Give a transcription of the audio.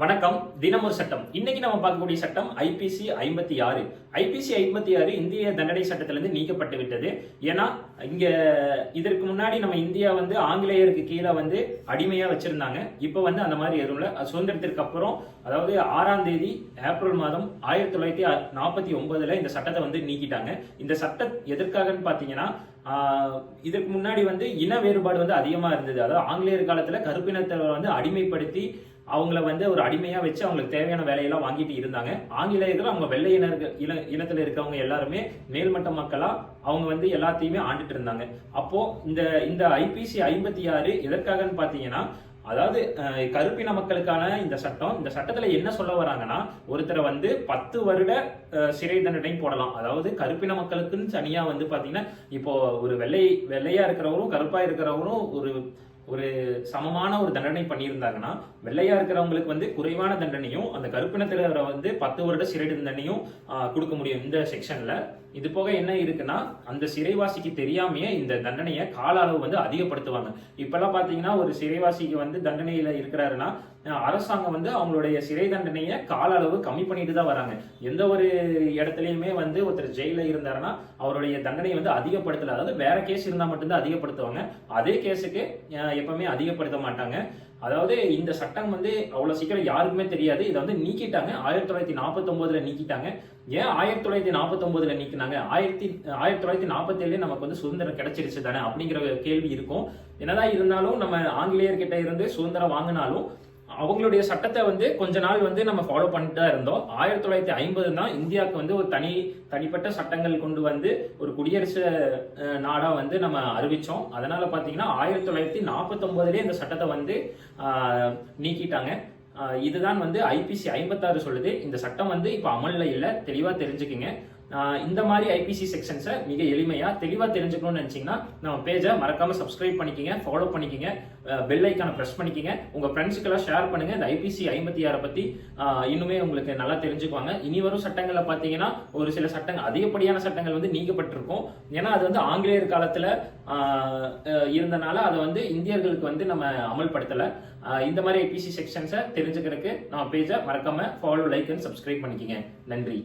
வணக்கம். தினமொரு சட்டம். இன்னைக்கு நம்ம பார்க்கக்கூடிய சட்டம் ஐபிசி ஐம்பத்தி ஆறு. ஐபிசி ஐம்பத்தி ஆறு இந்திய தண்டனை சட்டத்திலிருந்து நீக்கப்பட்டு விட்டது. ஏன்னா இங்க இதற்கு முன்னாடி நம்ம இந்தியா வந்து ஆங்கிலேயருக்கு கீழே வந்து அடிமையா வச்சிருந்தாங்க. இப்போ வந்து அந்த மாதிரி எதுவும் சுதந்திரத்திற்கு அப்புறம் அதாவது ஆறாம் தேதி ஏப்ரல் மாதம் ஆயிரத்தி தொள்ளாயிரத்தி நாற்பத்தி ஒன்பதுல இந்த சட்டத்தை வந்து நீக்கிட்டாங்க. இந்த சட்டம் எதற்காகன்னு பாத்தீங்கன்னா இதுக்கு இதற்கு முன்னாடி வந்து இன வேறுபாடு வந்து அதிகமாக இருந்தது. அதாவது ஆங்கிலேயர் காலத்தில் கருப்பினத்தவர் வந்து அடிமைப்படுத்தி அவங்கள வந்து ஒரு அடிமையாக வச்சு அவங்களுக்கு தேவையான வேலையெல்லாம் வாங்கிட்டு இருந்தாங்க. ஆங்கிலேயர்கள் அவங்க வெள்ளை இனர்கள் இன இனத்தில் இருக்கவங்க எல்லாருமே மேல்மட்ட மக்களாக அவங்க வந்து எல்லாத்தையுமே ஆண்டுட்டு இருந்தாங்க. அப்போது இந்த இந்த ஐபிசி ஐம்பத்தி ஆறு எதற்காகன்னு பார்த்தீங்கன்னா அதாவது அஹ், கருப்பின மக்களுக்கான இந்த சட்டம் இந்த சட்டத்துல என்ன சொல்ல வராங்கன்னா ஒருத்தரை வந்து பத்து வருட சிறை தண்டனையும் போடலாம். அதாவது கருப்பின மக்களுக்குன்னு தனியா வந்து பாத்தீங்கன்னா இப்போ ஒரு வெள்ளை வெள்ளையா இருக்கிறவரும் கருப்பா இருக்கிறவரும் ஒரு ஒரு சமமான ஒரு தண்டனை பண்ணியிருந்தாங்கன்னா வெள்ளையா இருக்கிறவங்களுக்கு வந்து குறைவான தண்டனையும் அந்த கருப்பினத்தில் வந்து பத்து வருட சிறை தண்டனையும் கொடுக்க முடியும் இந்த செக்ஷன்ல. இது போக என்ன இருக்குன்னா அந்த சிறைவாசிக்கு தெரியாமையே இந்த தண்டனையை கால அளவு வந்து அதிகப்படுத்துவாங்க. இப்பெல்லாம் பாத்தீங்கன்னா ஒரு சிறைவாசிக்கு வந்து தண்டனையில இருக்கிறாருன்னா அரசாங்கம் வந்து அவங்களுடைய சிறை தண்டனையை கால அளவு கம்மி பண்ணிட்டு தான் வராங்க. எந்த ஒரு இடத்துலயுமே வந்து ஒருத்தர் ஜெயில இருந்தாருன்னா அவருடைய தண்டனை வந்து அதிகப்படுத்தல. அதாவது வேற கேஸ் இருந்தா மட்டும்தான் அதிகப்படுத்துவாங்க. அதே கேஸுக்கு எப்பவுமே அதிகப்படுத்த மாட்டாங்க. அதாவது இந்த சட்டம் வந்து அவ்வளவு சீக்கிரம் யாருக்குமே தெரியாது. இதை வந்து நீக்கிட்டாங்க. ஆயிரத்தி தொள்ளாயிரத்தி நாற்பத்தி நீக்கிட்டாங்க. ஏன் ஆயிரத்தி தொள்ளாயிரத்தி நாற்பத்தி நீக்கினாங்க? ஆயிரத்தி ஆயிரத்தி தொள்ளாயிரத்தி நாற்பத்தேழுலே நமக்கு வந்து சுதந்திரம் கிடைச்சிருச்சு தானே அப்படிங்கிற ஒரு கேள்வி இருக்கும். என்னதான் இருந்தாலும் நம்ம ஆங்கிலேயர்கிட்ட இருந்து சுதந்திரம் வாங்கினாலும் அவங்களுடைய சட்டத்தை வந்து கொஞ்ச நாள் வந்து நம்ம ஃபாலோ பண்ணிட்டு தான் இருந்தோம். ஆயிரத்தி தொள்ளாயிரத்தி ஐம்பது தான் இந்தியாவுக்கு வந்து ஒரு தனி தனிப்பட்ட சட்டங்கள் கொண்டு வந்து ஒரு குடியரசு நாடாக வந்து நம்ம அறிவித்தோம் அதனால பார்த்தீங்கன்னா ஆயிரத்தி தொள்ளாயிரத்தி நாற்பத்தொம்போதுலேயே இந்த சட்டத்தை வந்து நீக்கிட்டாங்க. இதுதான் வந்து ஐபிசி ஐம்பத்தாறு சொல்லுது. இந்த சட்டம் வந்து இப்போ அமலில் இல்லை. தெளிவாக தெரிஞ்சுக்குங்க. இந்த மாதிரி ஐபிசி செக்ஷன்ஸை மிக எளிமையாக தெளிவாக தெரிஞ்சுக்கணும்னு நினச்சிங்கன்னா நம்ம பேஜை மறக்காமல் சப்ஸ்கிரைப் பண்ணிக்கங்க ஃபாலோ பண்ணிக்கங்க பெல் ஐக்கானை ப்ரெஸ் பண்ணிக்கிங்க. உங்கள் ஃப்ரெண்ட்ஸுக்கெல்லாம் ஷேர் பண்ணுங்கள் இந்த ஐபிசி ஐம்பத்தி ஆறை பற்றி இன்னுமே உங்களுக்கு நல்லா தெரிஞ்சுக்குவாங்க. இனி வரும் சட்டங்களில் பார்த்தீங்கன்னா ஒரு சில சட்டங்கள் அதிகப்படியான சட்டங்கள் வந்து நீக்கப்பட்டிருக்கும். ஏன்னா அது வந்து ஆங்கிலேயர் காலத்தில் இருந்தனால அதை வந்து இந்தியர்களுக்கு வந்து நம்ம அமல்படுத்தலை. இந்த மாதிரி ஐபிசி செக்ஷன்ஸை தெரிஞ்சுக்கிறதுக்கு நம்ம பேஜை மறக்காமல் ஃபாலோ லைக் அண்ட் சப்ஸ்கிரைப் பண்ணிக்கங்க. நன்றி.